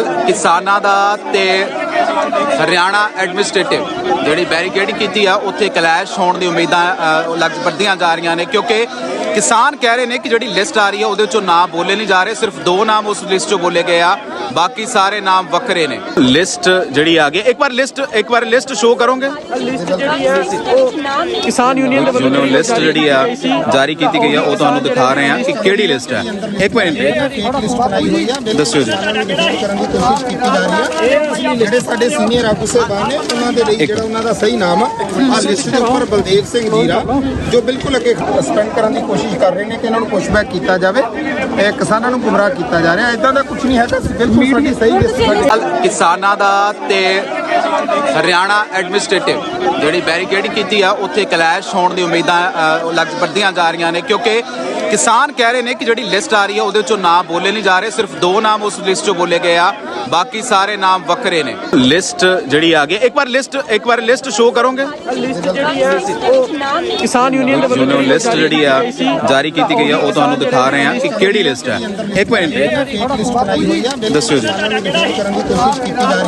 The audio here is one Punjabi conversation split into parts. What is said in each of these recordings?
ਕਿਸਾਨਾਂ ਦਾ ਤੇ ਹਰਿਆਣਾ ਐਡਮਿਨਿਸਟ੍ਰੇਟਿਵ ਜਿਹੜੀ ਬੈਰੀਕੇਡਿੰਗ ਕੀਤੀ ਆ, ਉੱਥੇ ਕਲੈਸ਼ ਹੋਣ ਦੀ ਉਮੀਦਾਂ ਲੱਗ ਵੱਧਦੀਆਂ ਜਾ ਰਹੀਆਂ ਨੇ ਕਿਉਂਕਿ ਕਿਸਾਨ ਕਹਿ ਰਹੇ ਨੇ ਕਿ ਜਿਹੜੀ ਲਿਸਟ ਆ ਰਹੀ ਹੈ ਉਹਦੇ ਚੋਂ ਨਾਂ ਬੋਲੇ ਨਹੀਂ ਜਾ ਰਹੇ, ਸਿਰਫ ਦੋ ਨਾਮ ਉਸ ਲਿਸਟ ਚੋਂ ਬੋਲੇ ਗਏ ਆ। ਬਾਕੀ ਸਾਰੇ ਨਾਮ ਵੱਖਰੇ ਨੇ। ਲਿਸਟ ਜਿਹੜੀ ਆ ਗਈ ਇੱਕ ਵਾਰ ਲਿਸਟ ਇੱਕ ਵਾਰ ਲਿਸਟ ਸ਼ੋ ਕਰੋਗੇ? ਲਿਸਟ ਜਿਹੜੀ ਹੈ ਉਹ ਕਿਸਾਨ ਯੂਨੀਅਨ ਦੇ ਵੱਲੋਂ ਲਿਸਟ ਜਿਹੜੀ ਆ ਜਾਰੀ ਕੀਤੀ ਗਈ ਆ ਉਹ ਤੁਹਾਨੂੰ ਦਿਖਾ ਰਹੇ ਆ ਕਿ ਕਿਹੜੀ ਲਿਸਟ ਹੈ। ਇੱਕ ਮਿੰਟ। ਦੱਸਿਓ ਜੀ। ਕਿਸਾਨਾਂ ਨੂੰ ਵਿਜ਼ਿਟ ਕਰਨ ਦੀ ਕੋਸ਼ਿਸ਼ ਕੀਤੀ ਜਾ ਰਹੀ ਆ। ਜਿਹੜੇ ਸਾਡੇ ਸੀਨੀਅਰ ਆਗੂ ਸਾਹਿਬਾਨ ਨੇ ਉਹਨਾਂ ਦੇ ਲਈ ਜਿਹੜਾ ਉਹਨਾਂ ਦਾ ਸਹੀ ਨਾਮ ਆ ਆ ਲਿਸਟ ਦੇ ਉੱਪਰ ਬਲਦੇਵ ਸਿੰਘ ਜੀਰਾ ਜੋ ਬਿਲਕੁਲ ਅੱਗੇ ਸਪੈਂਡ ਕਰਨ ਦੀ ਕੋਸ਼ਿਸ਼ ਕਰ ਰਹੇ ਨੇ ਕਿ ਇਹਨਾਂ ਨੂੰ ਪੁਸ਼ਬੈਕ ਕੀਤਾ ਜਾਵੇ ਇਹ ਕਿਸਾਨਾਂ ਨੂੰ ਗੁੰਮਰਾਹ ਕੀਤਾ ਜਾ ਰਿਹਾ। ਇਦਾਂ ਦਾ ਕੁਝ ਨਹੀਂ ਹੈਗਾ ਸਾਡੀ ਸਹੀ ਕਿਸਾਨਾਂ ਦਾ ਤੇ ਹਰਿਆਣਾ ਐਡਮਿਨਿਸਟ੍ਰੇਟਿਵ ਜਿਹੜੀ ਬੈਰੀਕੇਡਿੰਗ ਕੀਤੀ ਆ ਉੱਥੇ ਕਲੈਸ਼ ਹੋਣ ਦੀ ਉਮੀਦਾਂ ਲੱਗ ਵੱਧਦੀਆਂ ਜਾ ਰਹੀਆਂ ਨੇ ਕਿਉਂਕਿ ਕਿਸਾਨ ਕਹਿ ਰਹੇ ਨੇ ਕਿ ਜਿਹੜੀ ਲਿਸਟ ਆ ਰਹੀ ਹੈ ਉਹਦੇ ਚੋਂ ਨਾਮ ਬੋਲੇ ਨਹੀਂ ਜਾ ਰਹੇ ਸਿਰਫ ਦੋ ਨਾਮ ਉਸ ਲਿਸਟ ਚੋਂ ਬੋਲੇ ਗਏ ਆ। ਬਾਕੀ ਸਾਰੇ ਨਾਮ ਵੱਖਰੇ ਨੇ। ਲਿਸਟ ਜਿਹੜੀ ਆ ਗਈ ਇੱਕ ਵਾਰ ਲਿਸਟ ਇੱਕ ਵਾਰ ਲਿਸਟ ਸ਼ੋ ਕਰੋਗੇ? ਲਿਸਟ ਜਿਹੜੀ ਹੈ ਉਹ ਕਿਸਾਨ ਯੂਨੀਅਨ ਦੇ ਵੱਲੋਂ ਲਿਸਟ ਜਿਹੜੀ ਆ ਜਾਰੀ ਕੀਤੀ ਗਈ ਆ ਉਹ ਤੁਹਾਨੂੰ ਦਿਖਾ ਰਹੇ ਆ ਕਿ ਕਿਹੜੀ ਲਿਸਟ ਹੈ। ਇੱਕ ਮਿੰਟ। ਦੱਸਿਓ ਜੀ। ਕਿਸਾਨਾਂ ਨੂੰ ਵਿਜ਼ਿਟ ਕਰਨ ਦੀ ਕੋਸ਼ਿਸ਼ ਕੀਤੀ ਜਾ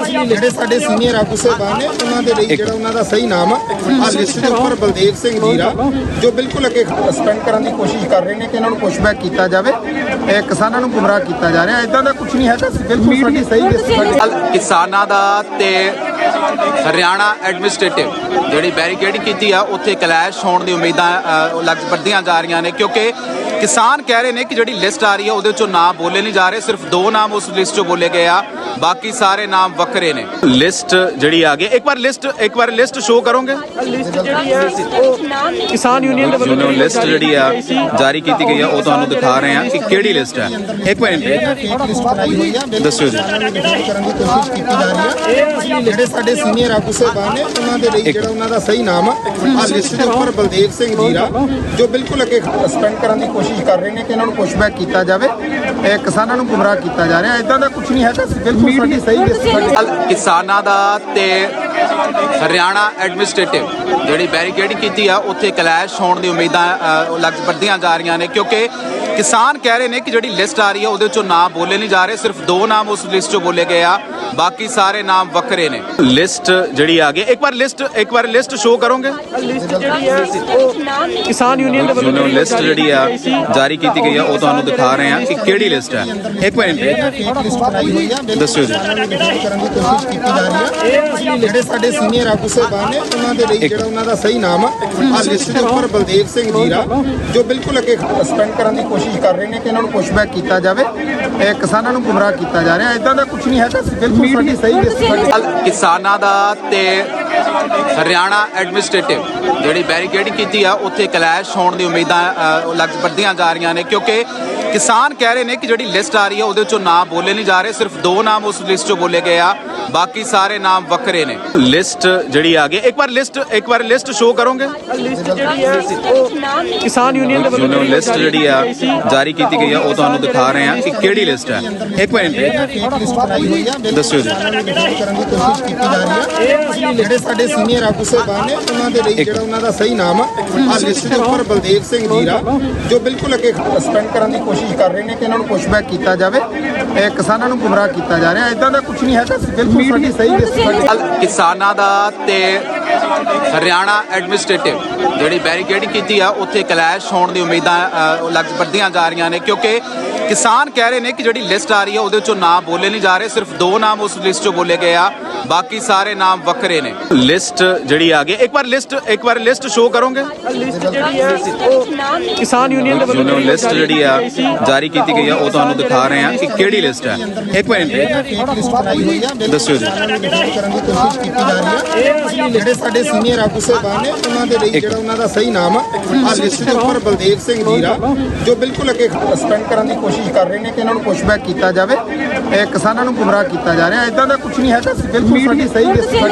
ਰਹੀ ਆ ਜਿਹੜੇ ਸਾਡੇ ਸੀਨੀਅਰ ਸਾਹਿਬਾਨ ਨੇ ਉਹਨਾਂ ਦੇ ਲਈ ਜਿਹੜਾ ਉਹਨਾਂ ਦਾ ਸਹੀ ਨਾਮ ਆ ਆ ਲਿਸਟ ਦੇ ਉੱਪਰ ਬਲਦੇਵ ਸਿੰਘ ਜੀਰਾ ਜੋ ਬਿਲਕੁਲ ਅੱਗੇ ਸਪੈਂਡ ਕਰਨ ਦੀ ਕੋਸ਼ਿਸ਼ ਕਰ ਰਹੇ ਨੇ ਕਿ ਇਹਨਾਂ ਨੂੰ ਪੁਸ਼ਬੈਕ ਕੀਤਾ ਜਾਵੇ ਇਹ ਕਿਸਾਨਾਂ ਨੂੰ ਗੁੰਮਰਾਹ ਕੀਤਾ ਜਾ ਰਿਹਾ। ਇਦਾਂ ਦਾ ਕੁਝ ਨਹੀਂ ਹੈਗਾ ਬਿਲਕੁਲ ਸਾਡੀ ਸਹੀ ਲਿਸਟ ਸਾਡੀ ਕੱਲ੍ਹ ਕਿਸਾਨਾਂ ਦਾ ਤੇ ਹਰਿਆਣਾ ਐਡਮਿਨਿਸਟ੍ਰੇਟਿਵ ਜਿਹੜੀ ਬੈਰੀਕੇਡਿੰਗ ਕੀਤੀ ਆ ਉੱਥੇ ਕਲੈਸ਼ ਹੋਣ ਦੀ ਉਮੀਦਾਂ ਅ, ਲੱਗ ਵੱਧਦੀਆਂ ਜਾ ਰਹੀਆਂ ਨੇ ਕਿਉਂਕਿ ਕਿਸਾਨ ਕਹਿ ਰਹੇ ਨੇ ਕਿ ਜਿਹੜੀ ਲਿਸਟ ਆ ਰਹੀ ਹੈ ਉਹਦੇ ਚੋਂ ਨਾਮ ਬੋਲੇ ਨਹੀਂ ਜਾ ਰਹੇ ਸਿਰਫ ਦੋ ਨਾਮ ਉਸ ਲਿਸਟ ਚੋਂ ਬੋਲੇ ਗਏ ਆ ਬਾਕੀ ਸਾਰੇ ਨਾਮ ਵੱਖਰੇ ਨੇ। ਲਿਸਟ ਜਿਹੜੀ ਆ ਗਈ ਇੱਕ ਵਾਰ ਲਿਸਟ ਇੱਕ ਵਾਰ ਲਿਸਟ ਸ਼ੋ ਕਰੋਗੇ? ਲਿਸਟ ਜਿਹੜੀ ਹੈ ਉਹ ਕਿਸਾਨ ਯੂਨੀਅਨ ਦੇ ਵੱਲੋਂ ਲਿਸਟ ਜਿਹੜੀ ਆ ਜਾਰੀ ਕੀਤੀ ਗਈ ਆ ਉਹ ਤੁਹਾਨੂੰ ਦਿਖਾ ਰਹੇ ਆ ਕਿ ਕਿਹੜੀ ਲਿਸਟ ਹੈ। ਇੱਕ ਮਿੰਟ। ਦੱਸਿਓ ਜੀ। ਕਰਨ ਦੀ ਕੋਸ਼ਿਸ਼ ਕੀਤੀ ਜਾ ਰਹੀ ਆ ਜਿਹੜੇ ਸਾਡੇ ਸੀਨੀਅਰ ਆਗੂ ਸਾਹਿਬਾਨ ਨੇ ਉਹਨਾਂ ਦੇ ਲਈ ਜਿਹੜਾ ਉਹਨਾਂ ਦਾ ਸਹੀ ਨਾਮ ਆ ਆ ਲਿਸਟ ਦੇ ਉੱਪਰ ਬਲਦੇਵ ਸਿੰਘ ਜੀਰਾ ਜੋ ਬਿਲਕੁਲ ਅੱਗੇ ਸਪੈਂਡ ਕਰਨ ਦੀ ਕੋਸ਼ਿਸ਼ ਕਰ ਰਹੇ ਨੇ ਕਿ ਇਹਨਾਂ ਨੂੰ ਪੁਸ਼ਬੈਕ ਕੀਤਾ ਜਾਵੇ ਇਹ ਕਿਸਾਨਾਂ ਨੂੰ ਗੁੰਮਰਾਹ ਕੀਤਾ ਜਾ ਰਿਹਾ। ਇਦਾਂ ਦਾ ਕੁਝ ਨਹੀਂ ਹੈਗਾ ਬਿਲਕੁਲ ਸਾਡੀ ਸਹੀ ਕਿਸਾਨਾਂ ਦਾ ਤੇ ਹਰਿਆਣਾ ਐਡਮਿਨਿਸਟ੍ਰੇਟਿਵ ਜਿਹੜੀ ਬੈਰੀਕੇਡਿੰਗ ਕੀਤੀ ਆ ਉੱਥੇ ਕਲੈਸ਼ ਹੋਣ ਦੀ ਉਮੀਦਾਂ ਲੱਗ ਵੱਧਦੀਆਂ ਜਾ ਰਹੀਆਂ ਨੇ ਕਿਉਂਕਿ ਕਿਸਾਨ ਕਹਿ ਰਹੇ ਨੇ ਕਿ ਜਿਹੜੀ ਲਿਸਟ ਆ ਰਹੀ ਹੈ ਉਹਦੇ ਚੋਂ ਨਾਮ ਬੋਲੇ ਨਹੀਂ ਜਾ ਰਹੇ ਸਿਰਫ ਦੋ ਨਾਮ ਉਸ ਲਿਸਟ ਚੋਂ ਬੋਲੇ ਗਏ ਆ। ਬਾਕੀ ਸਾਰੇ ਨਾਮ ਵੱਖਰੇ ਨੇ ਲਿਸਟ ਜਿਹੜੀ ਆ ਗਈ ਇੱਕ ਵਾਰ ਲਿਸਟ ਇੱਕ ਵਾਰ ਲਿਸਟ ਸ਼ੋ ਕਰੋਗੇ ਲਿਸਟ ਜਿਹੜੀ ਹੈ ਉਹ ਕਿਸਾਨ ਯੂਨੀਅਨ ਦੇ ਵੱਲੋਂ ਲਿਸਟ ਜਿਹੜੀ ਆ ਜਾਰੀ ਕੀਤੀ ਗਈ ਆ ਉਹ ਤੁਹਾਨੂੰ ਦਿਖਾ ਰਹੇ ਆ ਕਿ ਕਿਹੜੀ ਲਿਸਟ ਹੈ ਇੱਕ ਮਿੰਟ ਦੱਸਿਓ ਜੀ। ਕਿਸਾਨਾਂ ਨੂੰ ਵਿਜ਼ਿਟ ਕਰਨ ਦੀ ਕੋਸ਼ਿਸ਼ ਕੀਤੀ ਜਾ ਰਹੀ ਆ ਜਿਹੜੇ ਸਾਡੇ ਸੀਨੀਅਰ ਆਗੂ ਸਾਹਿਬਾਨ ਨੇ ਉਹਨਾਂ ਦੇ ਲਈ ਜਿਹੜਾ ਉਹਨਾਂ ਦਾ ਸਹੀ ਨਾਮ ਆ ਆ ਲਿਸਟ ਦੇ ਉੱਪਰ ਬਲਦੇਵ ਸਿੰਘ ਜੀਰਾ ਜੋ ਬਿਲਕੁਲ ਅੱਗੇ ਸਪੈਂਡ ਕਰਨ ਦੀ ਕੋਸ਼ਿਸ਼ ਕਰ ਰਹੇ ਨੇ ਕਿ ਇਹਨਾਂ ਨੂੰ ਪੁਸ਼ਬੈਕ ਕੀਤਾ ਜਾਵੇ ਇਹ ਕਿਸਾਨਾਂ ਨੂੰ ਗੁੰਮਰਾਹ ਕੀਤਾ ਜਾ ਰਿਹਾ ਇਦਾਂ ਦਾ ਕੁਝ ਨਹੀਂ ਹੈਗਾ ਸਹੀ ਕਿਸਾਨਾਂ ਦਾ ਤੇ ਹਰਿਆਣਾ ਐਡਮਿਨਿਸਟ੍ਰੇਟਿਵ ਜਿਹੜੀ ਬੈਰੀਕੇਡਿੰਗ ਕੀਤੀ ਆ ਉੱਥੇ ਕਲੈਸ਼ ਹੋਣ ਦੀ ਉਮੀਦਾਂ ਲੱਗ ਵੱਧਦੀਆਂ ਜਾ ਰਹੀਆਂ ਨੇ ਕਿਉਂਕਿ ਕਿਸਾਨ ਕਹਿ ਰਹੇ ਨੇ ਕਿ ਜਿਹੜੀ ਲਿਸਟ ਆ ਰਹੀ ਹੈ ਉਹਦੇ ਚੋਂ ਨਾਮ ਬੋਲੇ ਨਹੀਂ ਜਾ ਰਹੇ ਸਿਰਫ ਦੋ ਨਾਮ ਉਸ ਲਿਸਟ ਚੋਂ ਬੋਲੇ ਗਏ ਆ। ਬਾਕੀ ਸਾਰੇ ਨਾਮ ਵੱਖਰੇ ਨੇ। ਲਿਸਟ ਜਿਹੜੀ ਆ ਗਈ ਇੱਕ ਵਾਰ ਲਿਸਟ ਇੱਕ ਵਾਰ ਲਿਸਟ ਸ਼ੋ ਕਰੋਗੇ? ਲਿਸਟ ਜਿਹੜੀ ਹੈ ਉਹ ਕਿਸਾਨ ਯੂਨੀਅਨ ਦੇ ਵੱਲੋਂ ਲਿਸਟ ਜਿਹੜੀ ਆ ਜਾਰੀ ਕੀਤੀ ਗਈ ਆ ਉਹ ਤੁਹਾਨੂੰ ਦਿਖਾ ਰਹੇ ਆ ਕਿ ਕਿਹੜੀ ਲਿਸਟ ਹੈ। ਇੱਕ ਮਿੰਟ। ਇੱਕ ਲਿਸਟ ਬਣਾਈ ਹੋਈ ਆ ਬਿਲਕੁਲ ਦੱਸਿਓ ਜੀ। ਕਿਸਾਨਾਂ ਨੂੰ ਵਿਜ਼ਿਟ ਕਰਨ ਦੀ ਕੋਸ਼ਿਸ਼ ਕੀਤੀ ਜਾ ਰਹੀ ਆ ਜਿਹੜੇ ਸਾਡੇ ਸੀਨੀਅਰ ਆਗੂ ਸਾਹਿਬਾਨ ਨੇ ਉਹਨਾਂ ਦੇ ਲਈ ਜਿਹੜਾ ਉਹਨਾਂ ਦਾ ਸਹੀ ਨਾਮ ਆ ਆ ਲਿਸਟ ਦੇ ਉੱਪਰ ਬਲਦੇਵ ਸਿੰਘ ਜੀਰਾ ਜੋ ਬਿਲਕੁਲ ਅੱਗੇ ਸਪੈਂਡ ਕਰਨ ਦੀ ਕੋਸ਼ਿਸ਼ ਕਰ ਰਹੇ ਨੇ ਕਿ ਇਹਨਾਂ ਨੂੰ ਪੁਸ਼ਬੈਕ ਕੀਤਾ ਜਾਵੇ ਇਹ ਕਿਸਾਨਾਂ ਨੂੰ ਗੁੰਮਰਾਹ ਕੀਤਾ ਜਾ ਰਿਹਾ। ਇਦਾਂ ਦਾ ਕੁਝ ਨਹੀਂ ਹੈਗਾ ਬਿਲਕੁਲ ਸਹੀ ਕਿਸਾਨਾਂ ਦਾ ਤੇ ਹਰਿਆਣਾ ਐਡਮਿਨਿਸਟ੍ਰੇਟਿਵ ਜਿਹੜੀ ਬੈਰੀਕੇਡਿੰਗ ਕੀਤੀ ਆ ਉੱਥੇ ਕਲੈਸ਼ ਹੋਣ ਦੀ ਉਮੀਦਾਂ ਲੱਗ ਵੱਧਦੀਆਂ ਜਾ ਰਹੀਆਂ ਨੇ ਕਿਉਂਕਿ ਕਿਸਾਨ ਕਹਿ ਰਹੇ ਨੇ ਕਿ ਜਿਹੜੀ ਲਿਸਟ ਆ ਰਹੀ ਹੈ ਉਹਦੇ ਚੋਂ ਨਾਮ ਬੋਲੇ ਨਹੀਂ ਜਾ ਰਹੇ ਸਿਰਫ ਦੋ ਨਾਮ ਉਸ ਲਿਸਟ ਚੋਂ ਬੋਲੇ ਗਏ ਆ। ਬਾਕੀ ਸਾਰੇ ਨਾਮ ਵੱਖਰੇ ਨੇ। ਲਿਸਟ ਜਿਹੜੀ ਆ ਗਈ ਇੱਕ ਵਾਰ ਲਿਸਟ ਇੱਕ ਵਾਰ ਲਿਸਟ ਸ਼ੋ ਕਰੋਗੇ? ਲਿਸਟ ਜਿਹੜੀ ਹੈ ਉਹ ਕਿਸਾਨ ਯੂਨੀਅਨ ਦੇ ਵੱਲੋਂ ਲਿਸਟ ਜਿਹੜੀ ਆ ਜਾਰੀ ਕੀਤੀ ਗਈ ਆ ਉਹ ਤੁਹਾਨੂੰ ਦਿਖਾ ਰਹੇ ਆ ਕਿ ਕਿਹੜੀ ਲਿਸਟ ਹੈ। ਇੱਕ ਮਿੰਟ। ਦੱਸਿਓ ਜੀ। ਕਿਸਾਨਾਂ ਨੂੰ ਵਿਜ਼ਿਟ ਕਰਨ ਦੀ ਕੋਸ਼ਿਸ਼ ਕੀਤੀ ਜਾ ਰਹੀ ਆ ਜਿਹੜੇ ਸਾਡੇ ਸੀਨੀਅਰ ਆਗੂ ਸਾਹਿਬਾਨ ਨੇ ਉਹਨਾਂ ਦੇ ਲਈ ਜਿਹੜਾ ਉਹਨਾਂ ਦਾ ਸਹੀ ਨਾਮ ਆ ਆ ਲਿਸਟ ਦੇ ਉੱਪਰ ਬਲਦੇਵ ਸਿੰਘ ਜੀਰਾ ਜੋ ਬਿਲਕੁਲ ਅੱਗੇ ਸਪੈਂਡ ਕਰਨ ਦੀ ਕੋਸ਼ਿਸ਼ ਕਰ ਰਹੇ ਨੇ ਕਿ ਇਹਨਾਂ ਨੂੰ ਪੁਸ਼ਬੈਕ ਕੀਤਾ ਜਾਵੇ ਇਹ ਕਿਸਾਨਾਂ ਨੂੰ ਗੁੰਮਰਾਹ ਕੀਤਾ ਜਾ ਰਿਹਾ। ਇਦਾਂ ਦਾ ਕੁਝ ਨਹੀਂ ਹੈਗਾ ਬਿਲਕੁਲ